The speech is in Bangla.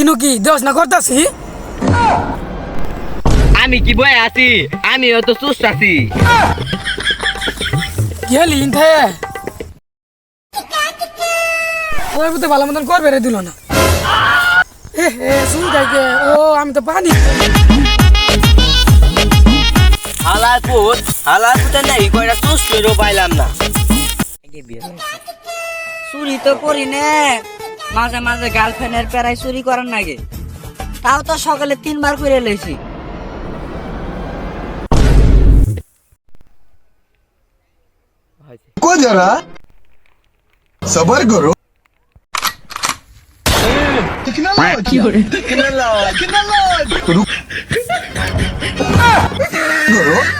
ইনু কি দেওয়াস না করতাছি? আমি কি বয়ে আছি? আমিও তো সুস্থ আছি। গেলি ইনথে আমার বুঝতে ভালো মতন করবে রে দিল না। এ হে শুন ও আমি তো পানি। হালার পুত হালার পুতে নেই কয়টা সুস্থ পাইলাম না চুরি তো করি নে মাঝে মাঝে গার্লফ্রেন্ডের প্যারাই চুরি করার নাগে তাও তো সকালে তিনবার করে লইছি को जरा सबर करो रुक करो